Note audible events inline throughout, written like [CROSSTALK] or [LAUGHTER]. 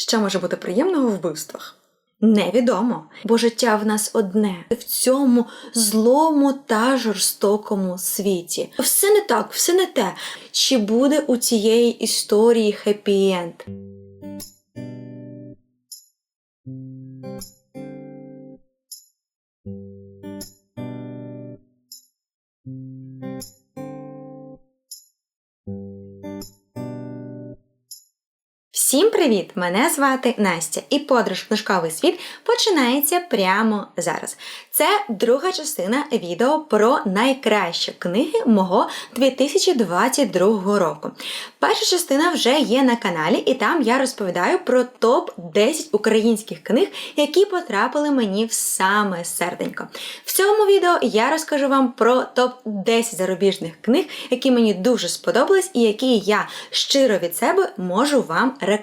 Що може бути приємного в вбивствах? Невідомо, бо життя в нас одне в цьому злому та жорстокому світі. Все не так, все не те. Чи буде у цієї історії хеппі-енд? Всім привіт! Мене звати Настя, і подорож в книжковий світ починається прямо зараз. Це друга частина відео про найкращі книги мого 2022 року. Перша частина вже є на каналі, і там я розповідаю про топ-10 українських книг, які потрапили мені в саме серденько. В цьому відео я розкажу вам про топ-10 зарубіжних книг, які мені дуже сподобались і які я щиро від себе можу вам рекомендувати.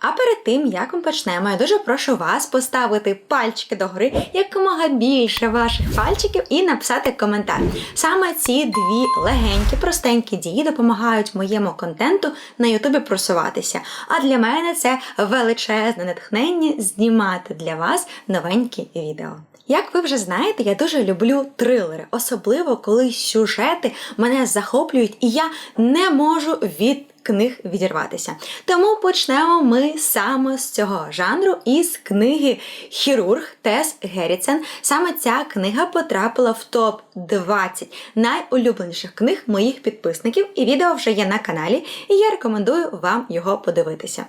А перед тим, як ми почнемо, я дуже прошу вас поставити пальчики догори, якомога більше ваших пальчиків, і написати коментар. Саме ці дві легенькі, простенькі дії допомагають моєму контенту на Ютубі просуватися. А для мене це величезне натхнення знімати для вас новенькі відео. Як ви вже знаєте, я дуже люблю трилери, особливо коли сюжети мене захоплюють, і я не можу від книг відірватися. Тому почнемо ми саме з цього жанру із книги Хірург Тес Герріцен. Саме ця книга потрапила в топ 20 найулюбленіших книг моїх підписників, і відео вже є на каналі, і я рекомендую вам його подивитися.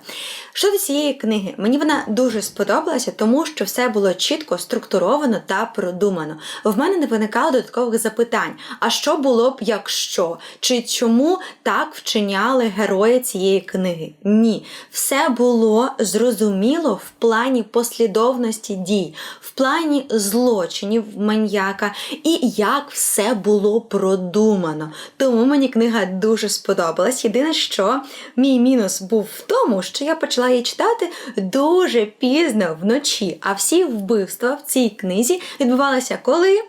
Щодо цієї книги, мені вона дуже сподобалася, тому що все було чітко структуровано та продумано. В мене не виникало додаткових запитань: а що було б, якщо? Чи чому так вчиняли герої цієї книги? Ні, все було зрозуміло в плані послідовності дій, в плані злочинів маньяка і як все було продумано. Тому мені книга дуже сподобалась. Єдине, що мій мінус був в тому, що я почала її читати дуже пізно вночі, а всі вбивства в цій книзі відбувалися коли?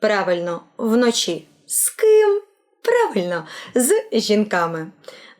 Правильно, вночі. З ким? Правильно, з жінками.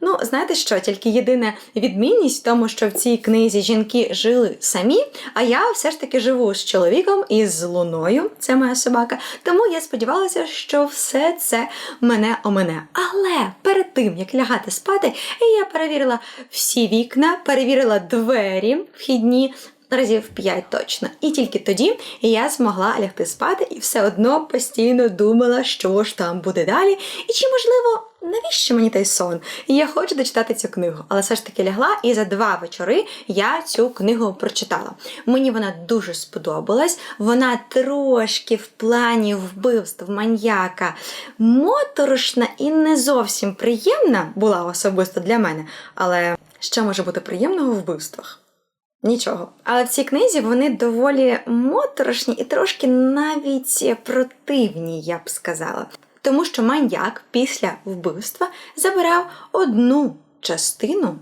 Ну, знаєте що, тільки єдина відмінність в тому, що в цій книзі жінки жили самі, а я все ж таки живу з чоловіком і з луною, це моя собака. Тому я сподівалася, що все це мене омине. Але перед тим, як лягати спати, я перевірила всі вікна, перевірила двері вхідні. Разів 5 точно. І тільки тоді я змогла лягти спати і все одно постійно думала, що ж там буде далі. І чи, можливо, навіщо мені той сон? І я хочу дочитати цю книгу. Але все ж таки лягла, і за два вечори я цю книгу прочитала. Мені вона дуже сподобалась. Вона трошки в плані вбивств маньяка моторошна і не зовсім приємна була особисто для мене. Але що може бути приємного в вбивствах? Нічого. Але в цій книзі вони доволі моторошні і трошки навіть противні, я б сказала. Тому що маньяк після вбивства забирав одну частину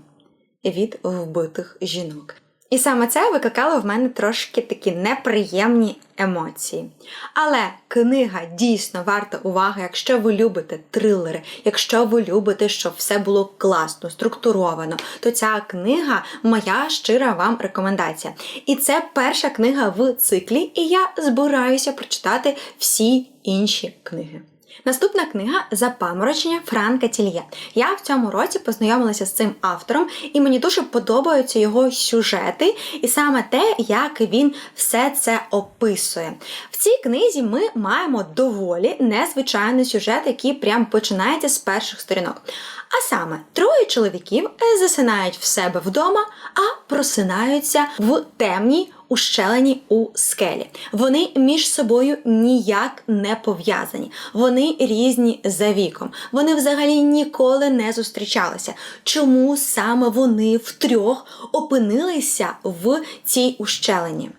від вбитих жінок. І саме це викликало в мене трошки такі неприємні емоції. Але книга дійсно варта уваги, якщо ви любите трилери, якщо ви любите, щоб все було класно, структуровано, то ця книга моя щира вам рекомендація. І це перша книга в циклі, і я збираюся прочитати всі інші книги. Наступна книга Запаморочення Франка Тільє. Я в цьому році познайомилася з цим автором, і мені дуже подобаються його сюжети, і саме те, як він все це описує. В цій книзі ми маємо доволі незвичайний сюжет, який прям починається з перших сторінок. А саме троє чоловіків засинають в себе вдома, а просинаються в темній ущелені у скелі. Вони між собою ніяк не пов'язані. Вони різні за віком. Вони взагалі ніколи не зустрічалися. Чому саме вони втрьох опинилися в цій ущелені?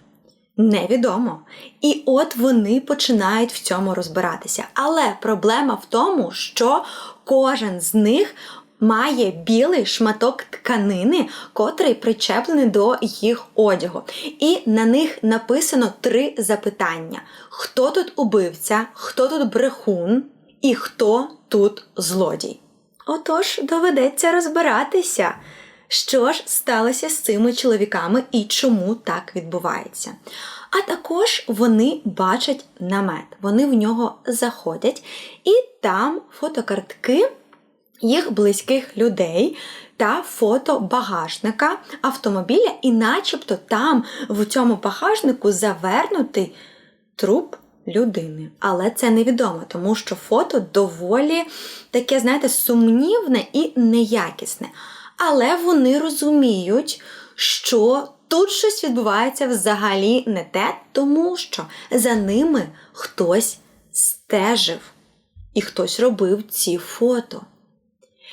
Невідомо. І от вони починають в цьому розбиратися. Але проблема в тому, що кожен з них має білий шматок тканини, котрий причеплений до їх одягу. І на них написано три запитання: хто тут убивця, хто тут брехун і хто тут злодій. Отож, доведеться розбиратися. що ж сталося з цими чоловіками і чому так відбувається. А також вони бачать намет, вони в нього заходять, і там фотокартки їх близьких людей та фото багажника автомобіля, і начебто там в цьому багажнику завернутий труп людини. Але це невідомо, тому що фото доволі таке, знаєте, сумнівне і неякісне. Але вони розуміють, що тут щось відбувається взагалі не те, тому що за ними хтось стежив і хтось робив ці фото.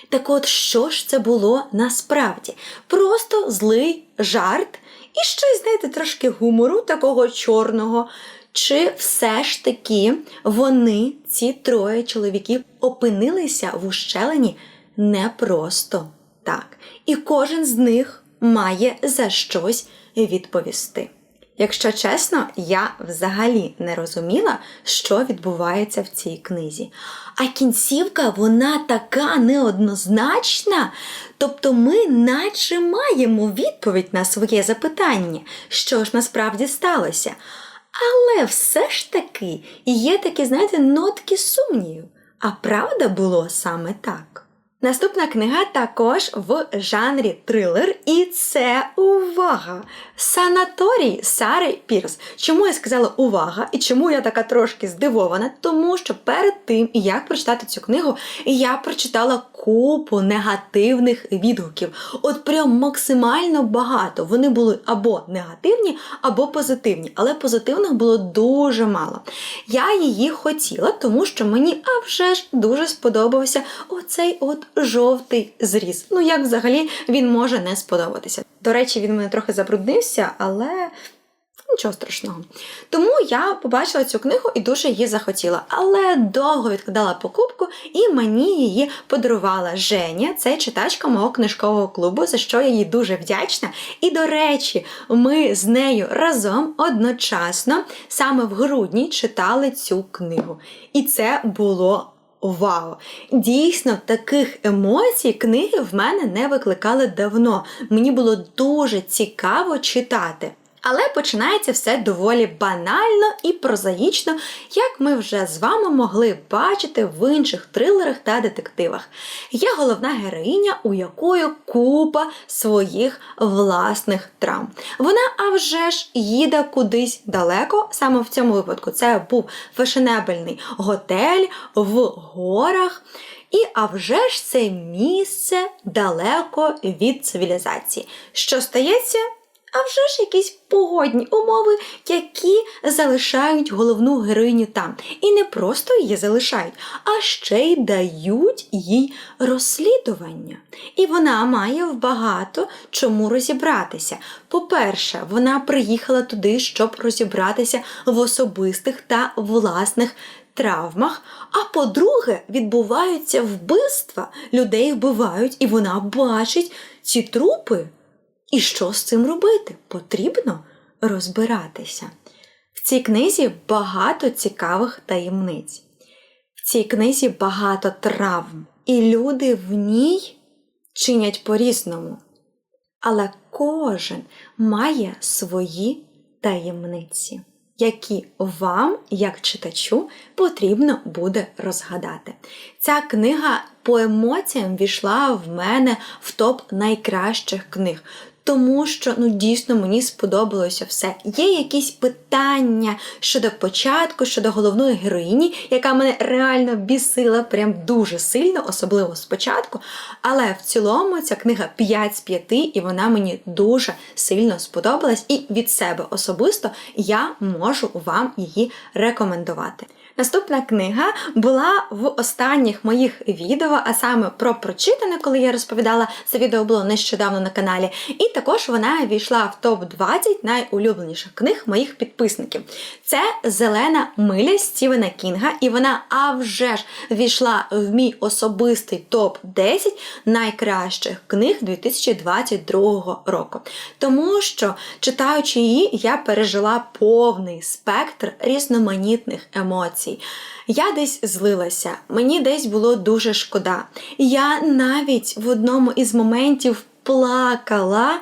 Так от, що ж це було насправді? Просто злий жарт і щось, знаєте, трошки гумору такого чорного. Чи все ж таки вони, ці троє чоловіків, опинилися в ущелині не просто так. І кожен з них має за щось відповісти. Якщо чесно, я взагалі не розуміла, що відбувається в цій книзі. А кінцівка вона така неоднозначна. Тобто ми наче маємо відповідь на своє запитання, що ж насправді сталося. Але все ж таки є такі, знаєте, нотки сумнівів. А правда було саме так. Наступна книга також в жанрі трилер, і це увага! Санаторій Сари Пірс. Чому я сказала увага і чому я така трошки здивована? Тому що перед тим, як прочитати цю книгу, я прочитала купу негативних відгуків. От прям максимально багато. Вони були або негативні, або позитивні, але позитивних було дуже мало. Я її хотіла, тому що мені а вже ж дуже сподобався оцей от жовтий зріз. Ну, як взагалі він може не сподобатися. До речі, він мене трохи забруднився, але. Нічого страшного. Тому я побачила цю книгу і дуже її захотіла. Але довго відкладала покупку, і мені її подарувала Женя, це читачка мого книжкового клубу, за що я їй дуже вдячна. І, до речі, ми з нею разом одночасно саме в грудні читали цю книгу. І це було Вау! Дійсно, таких емоцій книги в мене не викликали давно. Мені було дуже цікаво читати. Але починається все доволі банально і прозаїчно, як ми вже з вами могли бачити в інших трилерах та детективах. Є головна героїня, у якої купа своїх власних травм. Вона, а вже ж, їде кудись далеко. Саме в цьому випадку це був фешенебельний готель в горах. І а вже ж це місце далеко від цивілізації. Що стається? А вже ж якісь погодні умови, які залишають головну героїню там. І не просто її залишають, а ще й дають їй розслідування. І вона має в багато чому розібратися. По-перше, вона приїхала туди, щоб розібратися в особистих та власних. Травмах, а по-друге, відбуваються вбивства, людей вбивають, і вона бачить ці трупи і що з цим робити? Потрібно розбиратися. В цій книзі багато цікавих таємниць. В цій книзі багато травм, і люди в ній чинять по-різному. Але кожен має свої таємниці, які вам, як читачу, потрібно буде розгадати. Ця книга по емоціям війшла в мене в топ найкращих книг тому що ну дійсно мені сподобалося все. Є якісь питання щодо початку, щодо головної героїні, яка мене реально бісила прям дуже сильно, особливо спочатку. Але в цілому ця книга 5 з 5, і вона мені дуже сильно сподобалась, і від себе особисто я можу вам її рекомендувати. Наступна книга була в останніх моїх відео, а саме про прочитане, коли я розповідала, це відео було нещодавно на каналі. І також вона війшла в топ-20 найулюбленіших книг моїх підписників. Це Зелена миля Стівена Кінга, і вона а вже ж війшла в мій особистий топ-10 найкращих книг 2022 року. Тому що, читаючи її, я пережила повний спектр різноманітних емоцій емоцій. Я десь злилася, мені десь було дуже шкода. Я навіть в одному із моментів плакала.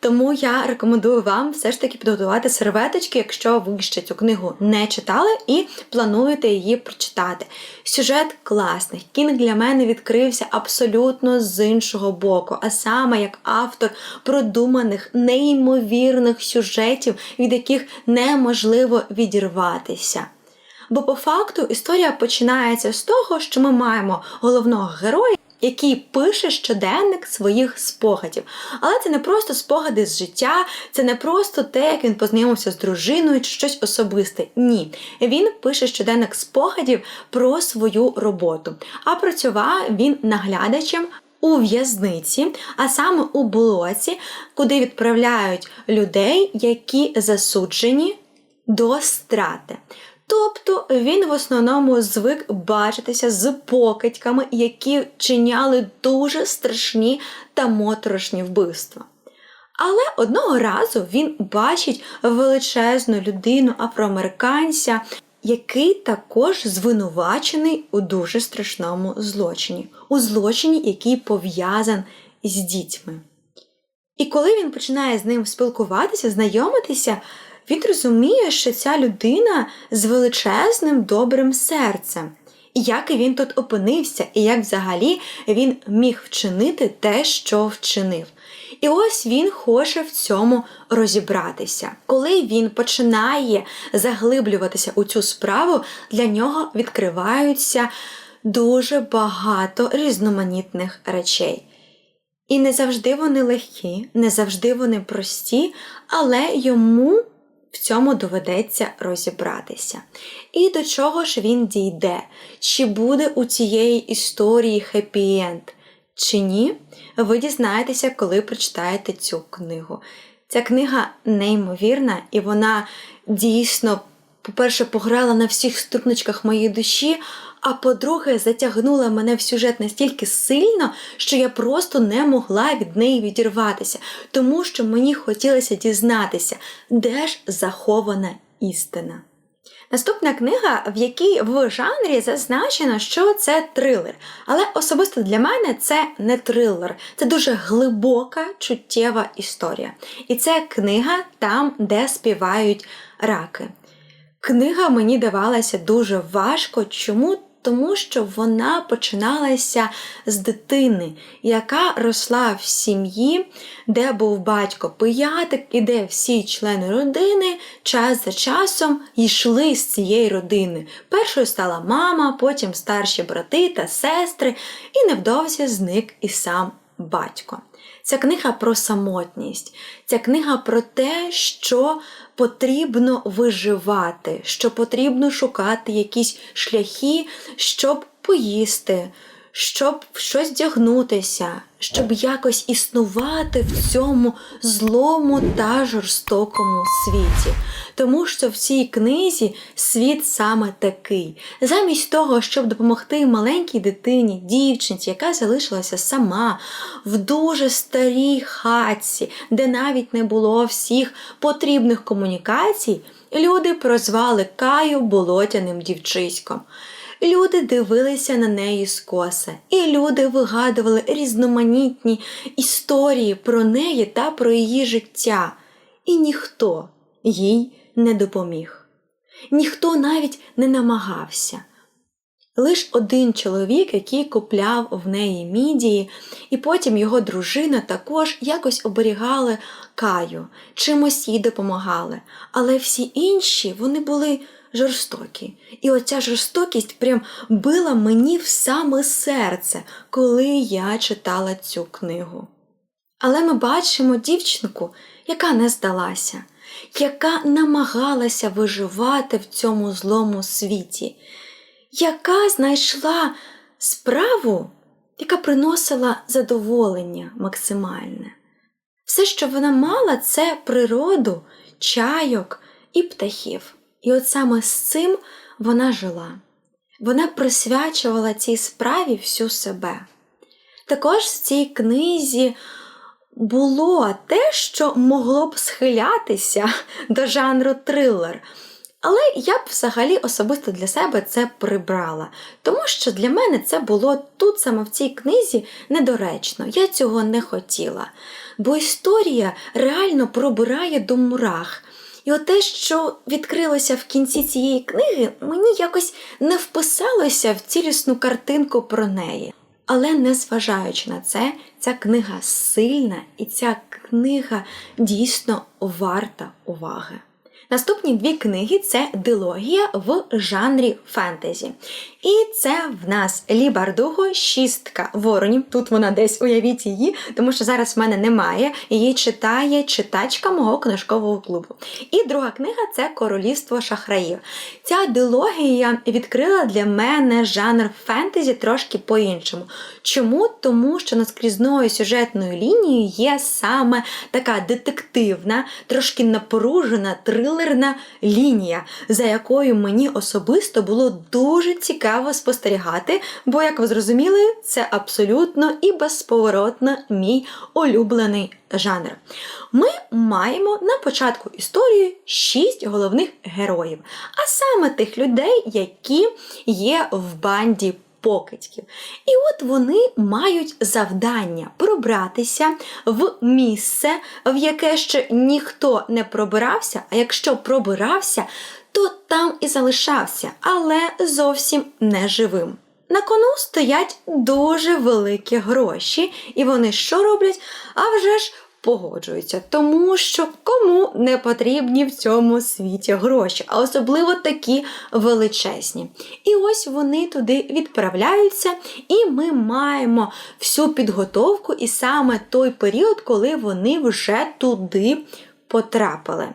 Тому я рекомендую вам все ж таки підготувати серветочки, якщо ви ще цю книгу не читали і плануєте її прочитати. Сюжет класний. Кінг для мене відкрився абсолютно з іншого боку, а саме як автор продуманих, неймовірних сюжетів, від яких неможливо відірватися. Бо по факту історія починається з того, що ми маємо головного героя, який пише щоденник своїх спогадів. Але це не просто спогади з життя, це не просто те, як він познайомився з дружиною чи щось особисте. Ні. Він пише щоденник спогадів про свою роботу. А працював він наглядачем. У в'язниці, а саме у блоці, куди відправляють людей, які засуджені до страти. Тобто він в основному звик бачитися з покидьками, які чиняли дуже страшні та моторошні вбивства. Але одного разу він бачить величезну людину афроамериканця, який також звинувачений у дуже страшному злочині, у злочині, який пов'язан з дітьми. І коли він починає з ним спілкуватися, знайомитися, він розуміє, що ця людина з величезним добрим серцем. І як він тут опинився, і як взагалі він міг вчинити те, що вчинив. І ось він хоче в цьому розібратися. Коли він починає заглиблюватися у цю справу, для нього відкриваються дуже багато різноманітних речей. І не завжди вони легкі, не завжди вони прості, але йому в цьому доведеться розібратися. І до чого ж він дійде? Чи буде у цієї історії хеппі-енд, чи ні? Ви дізнаєтеся, коли прочитаєте цю книгу. Ця книга неймовірна, і вона дійсно, по-перше, пограла на всіх струночках моєї душі, а по-друге, затягнула мене в сюжет настільки сильно, що я просто не могла від неї відірватися, тому що мені хотілося дізнатися, де ж захована істина. Наступна книга, в якій в жанрі зазначено, що це трилер. Але особисто для мене це не трилер, це дуже глибока, чуттєва історія. І це книга там, де співають раки. Книга мені давалася дуже важко. Чому? тому що вона починалася з дитини, яка росла в сім'ї, де був батько пиятик, і де всі члени родини час за часом йшли з цієї родини. Першою стала мама, потім старші брати та сестри, і невдовзі зник і сам батько. Ця книга про самотність, ця книга про те, що потрібно виживати, що потрібно шукати якісь шляхи, щоб поїсти, щоб щось вдягнутися, щоб якось існувати в цьому злому та жорстокому світі. Тому що в цій книзі світ саме такий. Замість того, щоб допомогти маленькій дитині, дівчинці, яка залишилася сама в дуже старій хатці, де навіть не було всіх потрібних комунікацій, люди прозвали Каю болотяним дівчиськом. Люди дивилися на неї скоса, і люди вигадували різноманітні історії про неї та про її життя. І ніхто їй не допоміг. Ніхто навіть не намагався. Лиш один чоловік, який купляв в неї мідії, і потім його дружина також якось оберігали каю, чимось їй допомагали. Але всі інші вони були жорстокі. І оця жорстокість прям била мені в саме серце, коли я читала цю книгу. Але ми бачимо дівчинку, яка не здалася, яка намагалася виживати в цьому злому світі, яка знайшла справу, яка приносила задоволення максимальне. Все, що вона мала, це природу, чайок і птахів. І от саме з цим вона жила. Вона присвячувала цій справі всю себе. Також в цій книзі було те, що могло б схилятися [LAUGHS] до жанру трилер. Але я б взагалі особисто для себе це прибрала, тому що для мене це було тут саме в цій книзі недоречно. Я цього не хотіла. Бо історія реально пробирає до мурах. І от те, що відкрилося в кінці цієї книги, мені якось не вписалося в цілісну картинку про неї. Але незважаючи на це, ця книга сильна і ця книга дійсно варта уваги. Наступні дві книги це дилогія в жанрі фентезі. І це в нас Лі Бардуго Шістка воронів. Тут вона десь уявіть її, тому що зараз в мене немає. Її читає читачка мого книжкового клубу. І друга книга це Королівство шахраїв. Ця дилогія відкрила для мене жанр фентезі трошки по-іншому. Чому? Тому що наскрізною сюжетною лінією є саме така детективна, трошки напружена, трилерна лінія, за якою мені особисто було дуже цікаво спостерігати, бо, як ви зрозуміли, це абсолютно і безповоротно мій улюблений жанр. Ми маємо на початку історії шість головних героїв, а саме тих людей, які є в банді покидьків. І от вони мають завдання пробратися в місце, в яке ще ніхто не пробирався, а якщо пробирався, то там і залишався, але зовсім не живим. На кону стоять дуже великі гроші, і вони що роблять? А вже ж погоджуються, тому що кому не потрібні в цьому світі гроші, а особливо такі величезні. І ось вони туди відправляються, і ми маємо всю підготовку, і саме той період, коли вони вже туди потрапили.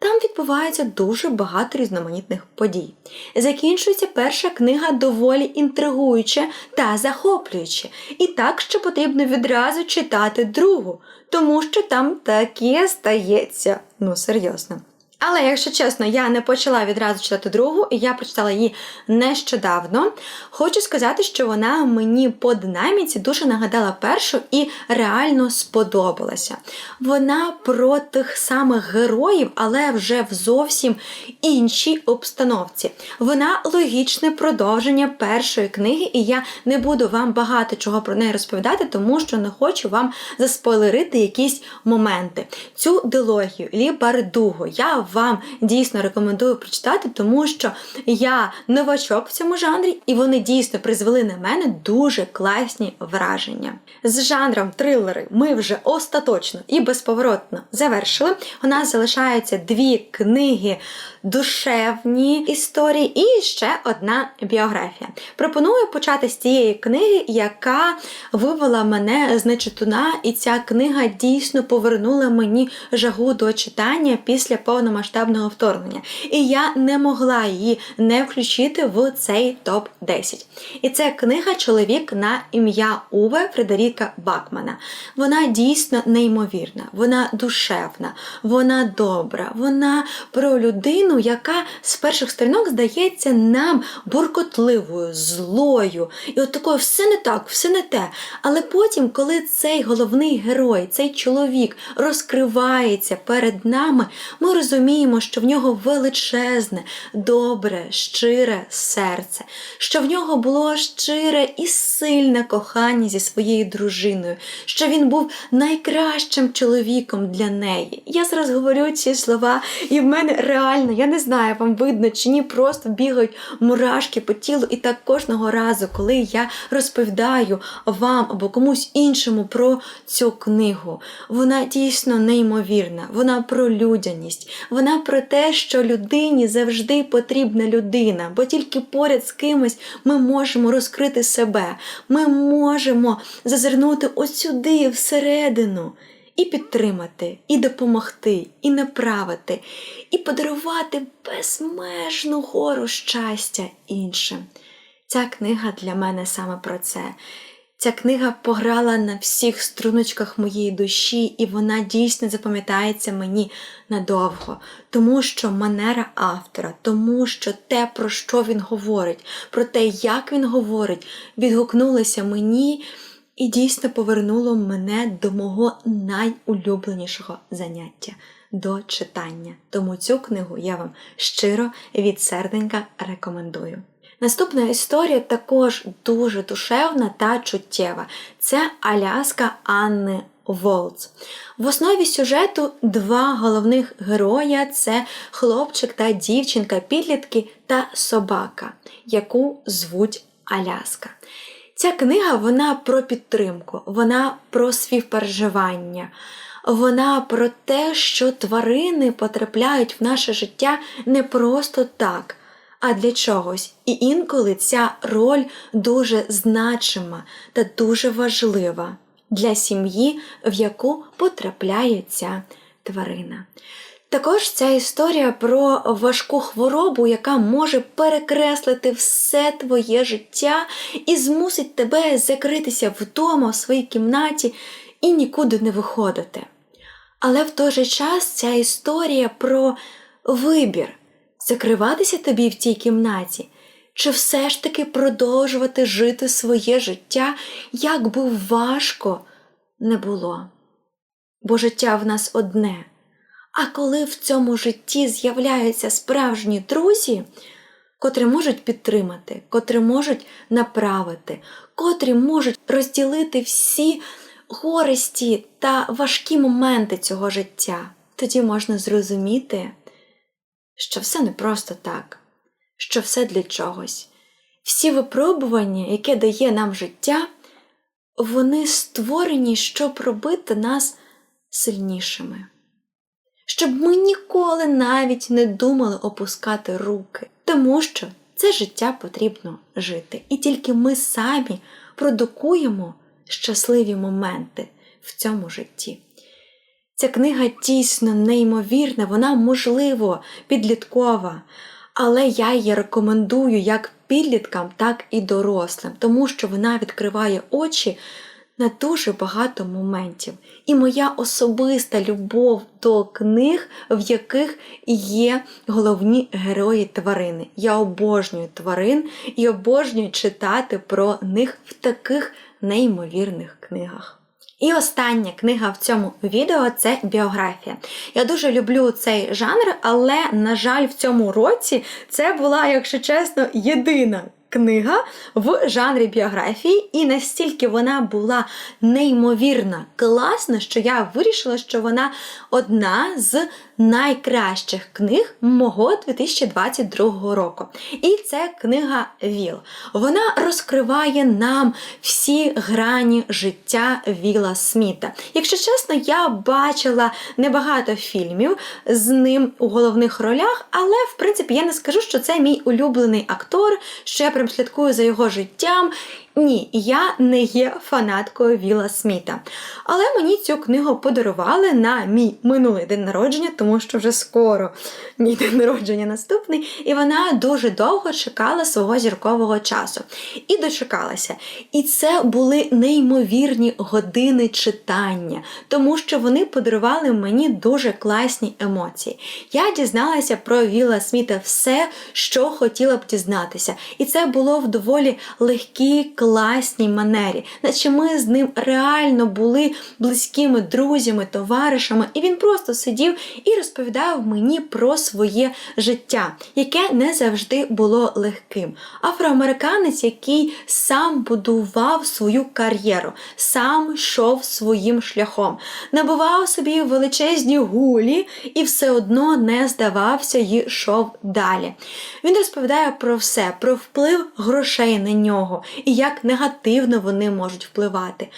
Там відбувається дуже багато різноманітних подій. Закінчується перша книга доволі інтригуюче та захоплююче. І так, що потрібно відразу читати другу, тому що там таке стається. Ну, серйозно. Але, якщо чесно, я не почала відразу читати другу, і я прочитала її нещодавно. Хочу сказати, що вона мені по динаміці дуже нагадала першу і реально сподобалася. Вона про тих самих героїв, але вже в зовсім іншій обстановці. Вона логічне продовження першої книги, і я не буду вам багато чого про неї розповідати, тому що не хочу вам заспойлерити якісь моменти. Цю дилогію Лі Бардуго я вам дійсно рекомендую прочитати, тому що я новачок в цьому жанрі, і вони дійсно призвели на мене дуже класні враження. З жанром трилери ми вже остаточно і безповоротно завершили. У нас залишаються дві книги. Душевні історії і ще одна біографія. Пропоную почати з цієї книги, яка вивела мене з нечитуна, і ця книга дійсно повернула мені жагу до читання після повномасштабного вторгнення. І я не могла її не включити в цей топ-10. І це книга Чоловік на ім'я Уве Фредеріка Бакмана. Вона дійсно неймовірна, вона душевна, вона добра, вона про людину, яка з перших сторінок здається нам буркотливою, злою. І от такою все не так, все не те. Але потім, коли цей головний герой, цей чоловік розкривається перед нами, ми розуміємо, що в нього величезне, добре, щире серце, що в нього було щире і сильне кохання зі своєю дружиною, що він був найкращим чоловіком для неї. Я зараз говорю ці слова, і в мене реально, я не знаю, вам видно чи ні, просто бігають мурашки по тілу. І так кожного разу, коли я розповідаю вам або комусь іншому про цю книгу, вона дійсно неймовірна, вона про людяність, вона про те, що людині завжди потрібна людина, бо тільки поряд з кимось ми можемо розкрити себе, ми можемо зазирнути ось всередину. І підтримати, і допомогти, і направити, і подарувати безмежну гору щастя іншим. Ця книга для мене саме про це. Ця книга пограла на всіх струночках моєї душі, і вона дійсно запам'ятається мені надовго, тому що манера автора, тому що те, про що він говорить, про те, як він говорить, відгукнулося мені. І дійсно повернуло мене до мого найулюбленішого заняття до читання. Тому цю книгу я вам щиро від серденька рекомендую. Наступна історія також дуже душевна та чуттєва. Це Аляска Анни Волц. В основі сюжету два головних героя це хлопчик та дівчинка, підлітки та собака, яку звуть Аляска. Ця книга вона про підтримку, вона про співпереживання, вона про те, що тварини потрапляють в наше життя не просто так, а для чогось. І інколи ця роль дуже значима та дуже важлива для сім'ї, в яку потрапляє ця тварина. Також ця історія про важку хворобу, яка може перекреслити все твоє життя і змусить тебе закритися вдома в своїй кімнаті і нікуди не виходити. Але в той же час ця історія про вибір закриватися тобі в тій кімнаті, чи все ж таки продовжувати жити своє життя, як би важко не було. Бо життя в нас одне. А коли в цьому житті з'являються справжні друзі, котрі можуть підтримати, котрі можуть направити, котрі можуть розділити всі горесті та важкі моменти цього життя, тоді можна зрозуміти, що все не просто так, що все для чогось. Всі випробування, яке дає нам життя, вони створені, щоб робити нас сильнішими щоб ми ніколи навіть не думали опускати руки, тому що це життя потрібно жити. І тільки ми самі продукуємо щасливі моменти в цьому житті. Ця книга дійсно неймовірна, вона, можливо, підліткова, але я її рекомендую як підліткам, так і дорослим, тому що вона відкриває очі на дуже багато моментів. І моя особиста любов до книг, в яких є головні герої тварини. Я обожнюю тварин і обожнюю читати про них в таких неймовірних книгах. І остання книга в цьому відео це біографія. Я дуже люблю цей жанр, але, на жаль, в цьому році це була, якщо чесно, єдина книга в жанрі біографії, і настільки вона була неймовірна, класна, що я вирішила, що вона одна з найкращих книг мого 2022 року. І це книга Віл. Вона розкриває нам всі грані життя Віла Сміта. Якщо чесно, я бачила небагато фільмів з ним у головних ролях, але в принципі я не скажу, що це мій улюблений актор, що я прям слідкую за його життям. Ні, я не є фанаткою Віла Сміта. Але мені цю книгу подарували на мій минулий день народження, тому що вже скоро мій день народження наступний, і вона дуже довго чекала свого зіркового часу. І дочекалася. І це були неймовірні години читання, тому що вони подарували мені дуже класні емоції. Я дізналася про Віла Сміта все, що хотіла б дізнатися. І це було в доволі легкій, класній манері, наче ми з ним реально були близькими друзями, товаришами, і він просто сидів і розповідав мені про своє життя, яке не завжди було легким. Афроамериканець, який сам будував свою кар'єру, сам йшов своїм шляхом, набував собі величезні гулі і все одно не здавався і йшов далі. Він розповідає про все, про вплив грошей на нього і як негативно вони можуть впливати,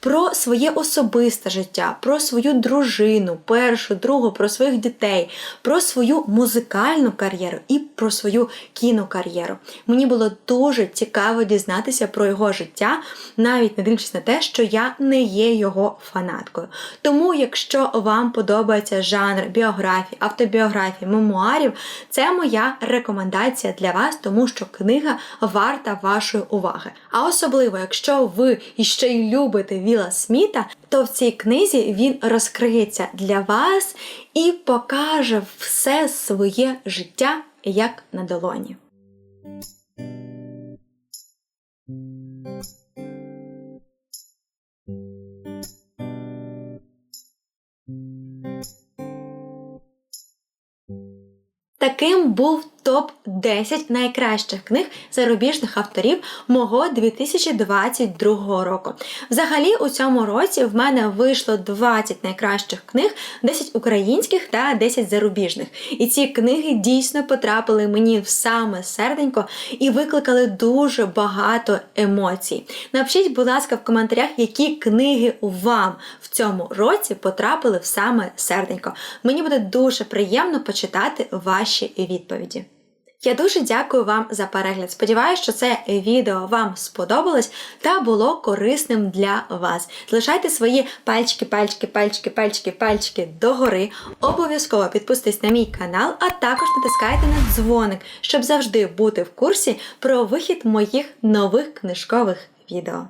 про своє особисте життя, про свою дружину, першу, другу, про своїх дітей, про свою музикальну кар'єру і про свою кінокар'єру. Мені було дуже цікаво дізнатися про його життя, навіть не дивлячись на те, що я не є його фанаткою. Тому, якщо вам подобається жанр біографії, автобіографії, мемуарів, це моя рекомендація для вас, тому що книга варта вашої уваги. А а особливо, якщо ви ще й любите Віла Сміта, то в цій книзі він розкриється для вас і покаже все своє життя як на долоні. Таким був топ 10 найкращих книг зарубіжних авторів мого 2022 року. Взагалі, у цьому році в мене вийшло 20 найкращих книг, 10 українських та 10 зарубіжних. І ці книги дійсно потрапили мені в саме серденько і викликали дуже багато емоцій. Напишіть, будь ласка, в коментарях, які книги вам в цьому році потрапили в саме серденько. Мені буде дуже приємно почитати ваші відповіді. Я дуже дякую вам за перегляд. Сподіваюся, що це відео вам сподобалось та було корисним для вас. Залишайте свої пальчики, пальчики, пальчики, пальчики, пальчики догори. Обов'язково підписуйтесь на мій канал, а також натискайте на дзвоник, щоб завжди бути в курсі про вихід моїх нових книжкових відео.